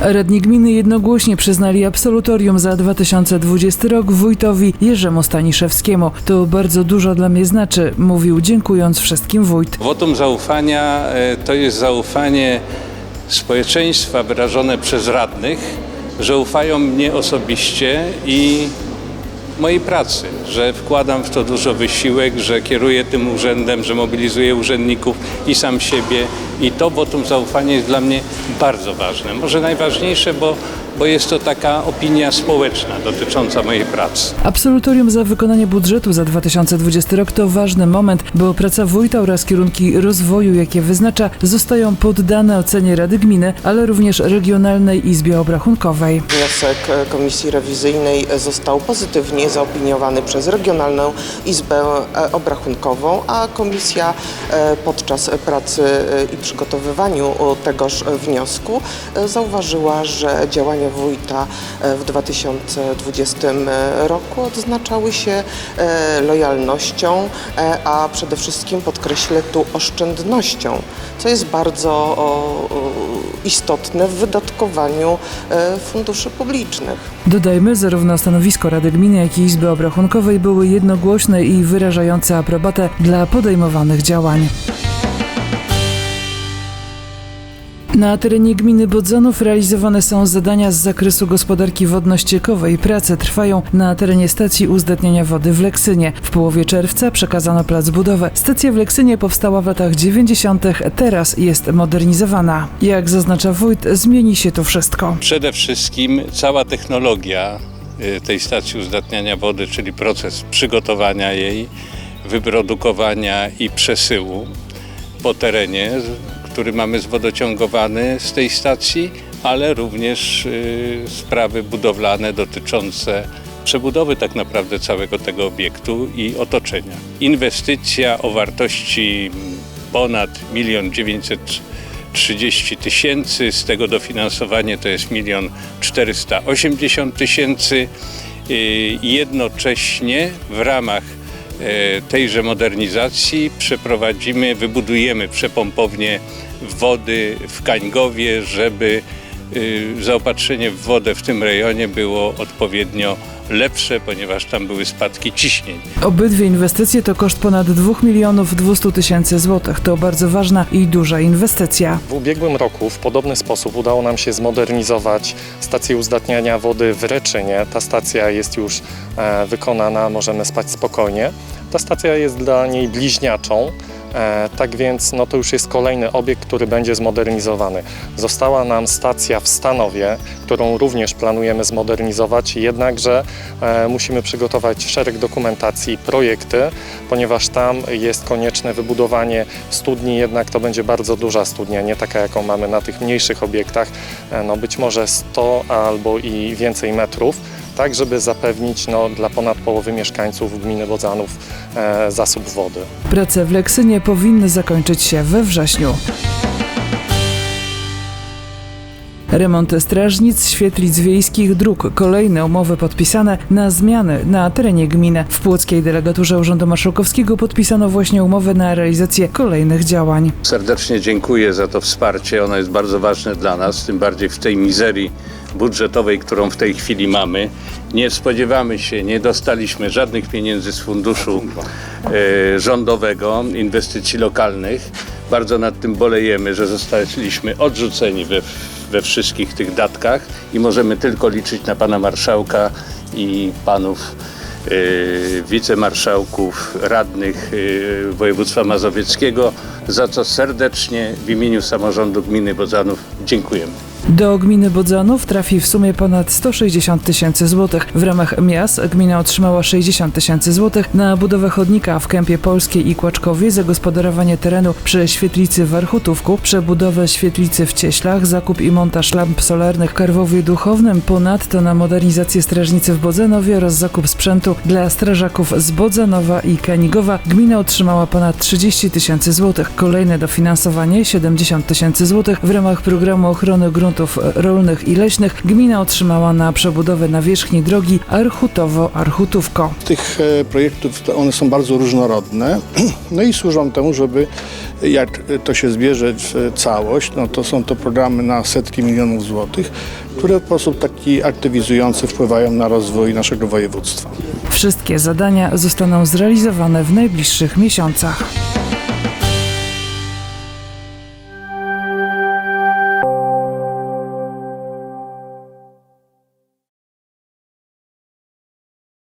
Radni gminy jednogłośnie przyznali absolutorium za 2020 rok wójtowi Jerzemu Staniszewskiemu. To bardzo dużo dla mnie znaczy, mówił dziękując wszystkim wójt. Wotum zaufania e, to jest zaufanie społeczeństwa wyrażone przez radnych, że ufają mnie osobiście i mojej pracy, że wkładam w to dużo wysiłek, że kieruję tym urzędem, że mobilizuję urzędników i sam siebie. I to wotum zaufania jest dla mnie bardzo ważne. Może najważniejsze, bo, bo jest to taka opinia społeczna dotycząca mojej pracy. Absolutorium za wykonanie budżetu za 2020 rok to ważny moment, bo praca wójta oraz kierunki rozwoju, jakie wyznacza, zostają poddane ocenie Rady Gminy, ale również Regionalnej Izbie Obrachunkowej. Wniosek e, Komisji Rewizyjnej został pozytywnie zaopiniowany przez Regionalną Izbę e, Obrachunkową, a Komisja e, podczas pracy i przygotowywaniu tegoż wniosku e, zauważyła, że działania wójta e, w 2020 roku odznaczały się e, lojalnością, e, a przede wszystkim podkreślę tu oszczędnością, co jest bardzo istotne w wydatkowaniu e, funduszy publicznych. Dodajmy, zarówno stanowisko Rady Gminy, jak i Izby Obrachunkowej były jednogłośne i wyrażające aprobatę dla podejmowanych działań. Na terenie gminy Bodzanów realizowane są zadania z zakresu gospodarki wodno-ściekowej. Prace trwają na terenie stacji uzdatniania wody w Leksynie. W połowie czerwca przekazano plac budowę. Stacja w Leksynie powstała w latach 90., teraz jest modernizowana. Jak zaznacza wójt, zmieni się to wszystko. Przede wszystkim cała technologia y, tej stacji uzdatniania wody, czyli proces przygotowania jej, wyprodukowania i przesyłu po terenie, który mamy zwodociągowany z tej stacji, ale również y, sprawy budowlane dotyczące przebudowy tak naprawdę całego tego obiektu i otoczenia. Inwestycja o wartości ponad 1 900 30 tysięcy, z tego dofinansowanie to jest 1 480 tysięcy. Y, Jednocześnie w ramach tejże modernizacji przeprowadzimy, wybudujemy przepompownię wody w Kańgowie, żeby y, zaopatrzenie w wodę w tym rejonie było odpowiednio lepsze, ponieważ tam były spadki ciśnień. Obydwie inwestycje to koszt ponad 2 milionów 200 tysięcy złotych. To bardzo ważna i duża inwestycja. W ubiegłym roku w podobny sposób udało nam się zmodernizować stację uzdatniania wody w Reczynie. Ta stacja jest już e, wykonana, możemy spać spokojnie. Ta stacja jest dla niej bliźniaczą. E, tak więc no to już jest kolejny obiekt, który będzie zmodernizowany. Została nam stacja w Stanowie, którą również planujemy zmodernizować, jednakże e, musimy przygotować szereg dokumentacji, projekty, ponieważ tam jest konieczne wybudowanie studni, jednak to będzie bardzo duża studnia, nie taka jaką mamy na tych mniejszych obiektach, e, no być może 100 albo i więcej metrów tak żeby zapewnić no, dla ponad połowy mieszkańców gminy Bodzanów e, zasób wody. Prace w Leksynie powinny zakończyć się we wrześniu. Remont strażnic, świetlic wiejskich, dróg. Kolejne umowy podpisane na zmiany na terenie gminy. W Płockiej Delegaturze Urzędu Marszałkowskiego podpisano właśnie umowę na realizację kolejnych działań. Serdecznie dziękuję za to wsparcie. Ono jest bardzo ważne dla nas, tym bardziej w tej mizerii budżetowej, którą w tej chwili mamy. Nie spodziewamy się, nie dostaliśmy żadnych pieniędzy z funduszu e, rządowego, inwestycji lokalnych. Bardzo nad tym bolejemy, że zostaliśmy odrzuceni we, we wszystkich tych datkach i możemy tylko liczyć na pana marszałka i panów y, wicemarszałków, radnych y, województwa mazowieckiego, za co serdecznie w imieniu samorządu gminy Bodzanów dziękujemy. Do gminy Bodzanów trafi w sumie ponad 160 tysięcy złotych. W ramach miast gmina otrzymała 60 tysięcy złotych na budowę chodnika w Kępie Polskiej i Kłaczkowie, zagospodarowanie terenu przy świetlicy w Warchutówku, przebudowę świetlicy w Cieślach, zakup i montaż lamp solarnych w Karwowie Duchownym, ponadto na modernizację strażnicy w Bodzanowie oraz zakup sprzętu dla strażaków z Bodzanowa i Kanigowa. Gmina otrzymała ponad 30 tysięcy złotych. Kolejne dofinansowanie 70 tysięcy złotych w ramach programu ochrony gruntów gruntów rolnych i leśnych gmina otrzymała na przebudowę nawierzchni drogi Archutowo-Archutówko. tych e, projektów one są bardzo różnorodne, no i służą temu, żeby jak to się zbierze w całość, no to są to programy na setki milionów złotych, które w sposób taki aktywizujący wpływają na rozwój naszego województwa. Wszystkie zadania zostaną zrealizowane w najbliższych miesiącach.